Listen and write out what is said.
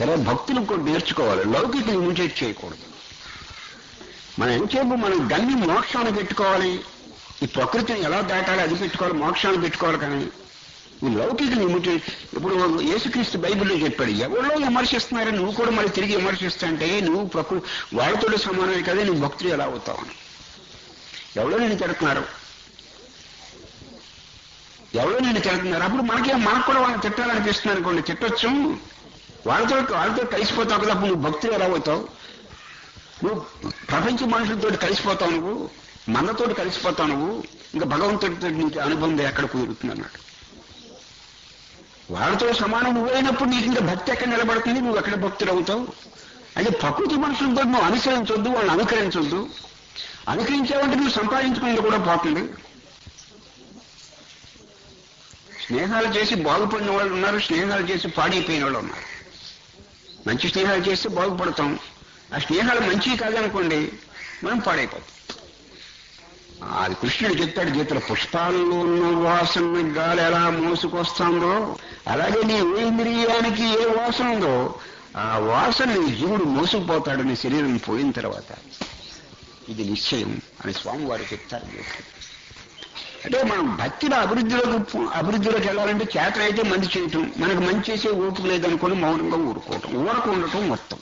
సరే భక్తులు కూడా నేర్చుకోవాలి. లౌకిక ఇమిటేట్ చేయకూడదు. మనం ఎంతసేపు మనం గన్ని మోక్షాన్ని పెట్టుకోవాలి. ఈ ప్రకృతిని ఎలా దాటాలి? అది పెట్టుకోవాలి మోక్షాన్ని పెట్టుకోవాలి కానీ ఈ లౌకిక ఇమిటేట్ ఇప్పుడు యేసుక్రీస్తు బైబిల్లో చెప్పాడు ఎవరో విమర్శిస్తున్నారని నువ్వు కూడా మళ్ళీ తిరిగి విమర్శిస్తాంటే నువ్వు ప్రకృతి వాళ్ళతో సమానమే కదా నువ్వు భక్తులు ఎలా అవుతావు అని. ఎవరో నేను తిడుతున్నారు. ఎవరో నేను తిడుతున్నారు. అప్పుడు మనకే మనకు కూడా వాళ్ళని తిట్టాలనిపిస్తుంది అనుకోండి. తిట్టొచ్చు. వాళ్ళతో వాళ్ళతో కలిసిపోతావు కదా నువ్వు భక్తులు ఎలా అవుతావు? నువ్వు ప్రపంచ మనుషులతో కలిసిపోతావు నువ్వు మనతో కలిసిపోతావు నువ్వు ఇంకా భగవంతుడితో నీకు అనుబంధం ఎక్కడ కుదురుతుంది అన్నాడు. వాళ్ళతో సమానం నువ్వైనప్పుడు నీకు ఇంకా భక్తి ఎక్కడ నిలబడుతుంది? నువ్వు ఎక్కడ భక్తుడు అవుతావు? అంటే ప్రకృతి మనుషులతో నువ్వు అనుసరించొద్దు వాళ్ళని అనుకరించొద్దు అనుకరించావంటే నువ్వు సంపాదించుకునేది కూడా పోతుంది. స్నేహాలు చేసి బాగుపడిన వాళ్ళు ఉన్నారు స్నేహాలు చేసి పాడైపోయిన వాళ్ళు ఉన్నారు. మంచి స్నేహాలు చేస్తే బాగుపడతాం. ఆ స్నేహాలు మంచివి కాదనుకోండి మనం పాడైపోతాం. అది కృష్ణుడు చెప్తాడు గీతలో పుష్పాల్లో ఉన్న వాసన గాలి ఎలా మోసుకొస్తాందో అలాగే నీ ఇంద్రియానికి ఏ వాసన ఉందో ఆ వాసన జీవుడు మోసుకుపోతాడు నీ శరీరం పోయిన తర్వాత. ఇది నిశ్చయం అని స్వామివారు చెప్తారు. అంటే మనం భక్తిలో అభివృద్ధిలోకి అభివృద్ధిలోకి వెళ్ళాలంటే చేత అయితే మంచి చేయటం. మనకు మంచి చేసే ఓపిక లేదనుకొని మౌనంగా ఊరుకోవటం. ఊరకు ఉండటం మొత్తం.